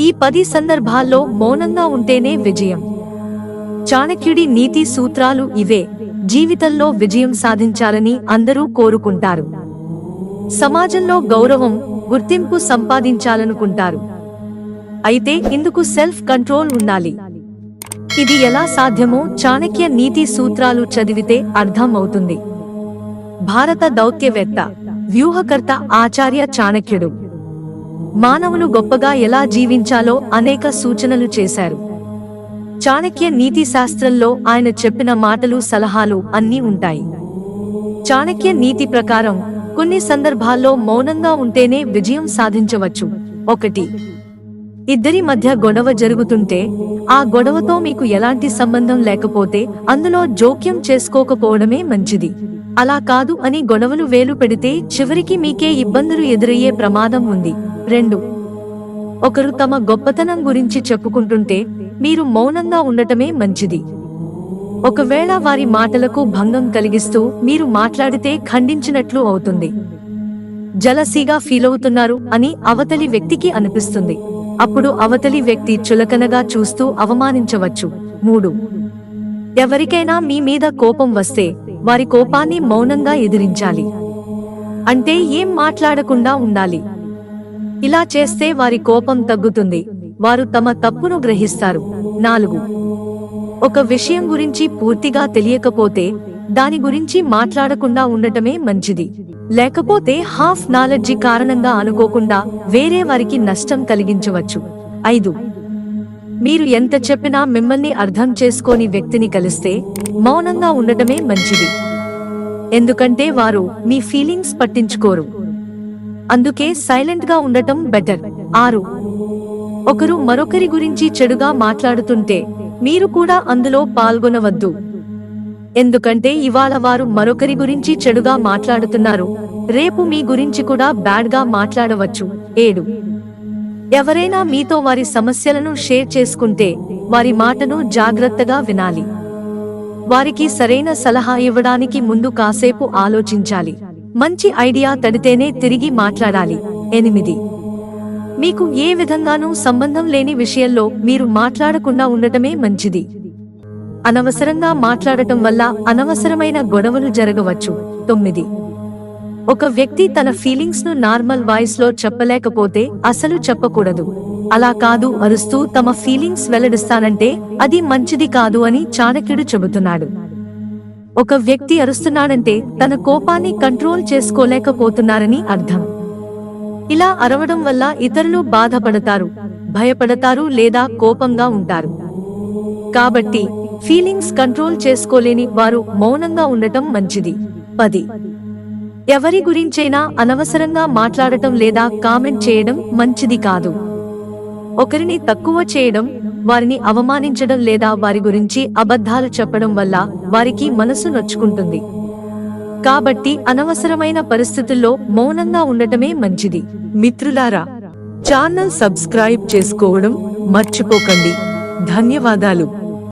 ఈ పది సందర్భాల్లో మౌనంగా ఉంటేనే విజయం. చాణక్యుడి నీతి సూత్రాలు ఇవే. జీవితంలో విజయం సాధించాలని అందరూ కోరుకుంటారు. సమాజంలో గౌరవం గుర్తింపు సంపాదించాలనుకుంటారు. అయితే ఇందుకు సెల్ఫ్ కంట్రోల్ ఉండాలి. ఇది ఎలా సాధ్యమో చాణక్య నీతి సూత్రాలు చదివితే అర్థం అవుతుంది భారత దౌత్యవేత్త వ్యూహకర్త ఆచార్య చాణక్యుడు మానవులు గొప్పగా ఎలా జీవించాలో అనేక సూచనలు చేశారు. చాణక్య నీతి శాస్త్రంలో ఆయన చెప్పిన మాటలు సలహాలు అన్నీ ఉంటాయి. చాణక్య నీతి ప్రకారం కొన్ని సందర్భాల్లో మౌనంగా ఉంటేనే విజయం సాధించవచ్చు. ఒకటి ఇద్దరి మధ్య గొడవ జరుగుతుంటే ఆ గొడవతో మీకు ఎలాంటి సంబంధం లేకపోతే అందులో జోక్యం చేసుకోకపోవడమే మంచిది. అలా కాదు అని గొడవలు వేలు పెడితే చివరికి మీకే ఇబ్బందులు ఎదురయ్యే ప్రమాదం ఉంది. రెండు. ఒకరు తమ గొప్పతనం గురించి చెప్పుకుంటుంటే మీరు మౌనంగా ఉండటమే మంచిది. ఒకవేళ వారి మాటలకు భంగం కలిగిస్తూ మీరు మాట్లాడితే ఖండించినట్లు అవుతుంది. జలసీగా ఫీలవుతున్నారు అని అవతలి వ్యక్తికి అనిపిస్తుంది. అప్పుడు అవతలి వ్యక్తి చులకనగా చూస్తూ అవమానించవచ్చు. మూడు. ఎవరికైనా మీ మీద కోపం వస్తే వారి కోపాన్ని మౌనంగా ఎదిరించాలి. అంటే ఏం మాట్లాడకుండా ఉండాలి. ఇలా చేస్తే వారి కోపం తగ్గుతుంది. వారు తమ తప్పును గ్రహిస్తారు. నాలుగు. ఒక విషయం గురించి పూర్తిగా తెలియకపోతే దాని గురించి మాట్లాడకుండా ఉండటమే మంచిది. లేకపోతే హాఫ్ నాలెడ్జి కారణంగా అనుకోకుండా వేరే వారికి నష్టం కలిగించవచ్చు. ఐదు. మీరు ఎంత చెప్పినా మిమ్మల్ని అర్థం చేసుకోని వ్యక్తిని కలిస్తే మౌనంగా ఉండటమే మంచిది. ఎందుకంటే వారు మీ ఫీలింగ్స్ పట్టించుకోరు. అందుకే సైలెంట్గా ఉండటం బెటర్. ఆరు. ఒకరు మరొకరి గురించి చెడుగా మాట్లాడుతుంటే మీరు కూడా అందులో పాల్గొనవద్దు. ఎందుకంటే ఇవాళ వారు మరొకరి గురించి చెడుగా మాట్లాడుతున్నారు. రేపు మీ గురించి కూడా బ్యాడ్గా మాట్లాడవచ్చు. ఏడు. ఎవరైనా మీతో వారి సమస్యలను షేర్ చేసుకుంటే వారి మాటను జాగ్రత్తగా వినాలి. వారికి సరైన సలహా ఇవ్వడానికి ముందు కాసేపు ఆలోచించాలి. మంచి ఐడియా తడితేనే తిరిగి మాట్లాడాలి. ఎనిమిది. మీకు ఏ విధంగానూ సంబంధం లేని విషయంలో మీరు మాట్లాడకుండా ఉండటమే మంచిది. అనవసరంగా మాట్లాడటం వల్ల అనవసరమైన గొడవలు జరగవచ్చు. తొమ్మిది. ఒక వ్యక్తి తన ఫీలింగ్స్ను నార్మల్ వాయిస్లో చెప్పలేకపోతే అసలు చెప్పకూడదు. అలా కాదు అరుస్తూ తమ ఫీలింగ్స్ వెల్లడిస్తానంటే అది మంచిది కాదు అని చాణక్యుడు చెబుతున్నాడు. ఒక వ్యక్తి అరుస్తున్నాడంటే తన కోపాన్ని కంట్రోల్ చేసుకోలేకపోతున్నారని అర్థం. ఇలా అరవడం వల్ల ఇతరులు బాధపడతారు భయపడతారు లేదా కోపంగా ఉంటారు. కాబట్టి ఫీలింగ్స్ కంట్రోల్ చేసుకోలేని వారు మౌనంగా ఉండటం మంచిది. పది. ఎవరి గురించైనా అనవసరంగా మాట్లాడటం లేదా కామెంట్ చేయడం మంచిది కాదు. ఒకరిని తక్కువ చేయడం వారిని అవమానించడం లేదా వారి గురించి అబద్ధాలు చెప్పడం వల్ల వారికి మనసు నొచ్చుకుంటుంది. కాబట్టి అనవసరమైన పరిస్థితుల్లో మౌనంగా ఉండటమే మంచిది. మిత్రులారా ఛానల్ సబ్స్క్రైబ్ చేసుకోవడం మర్చిపోకండి. ధన్యవాదాలు.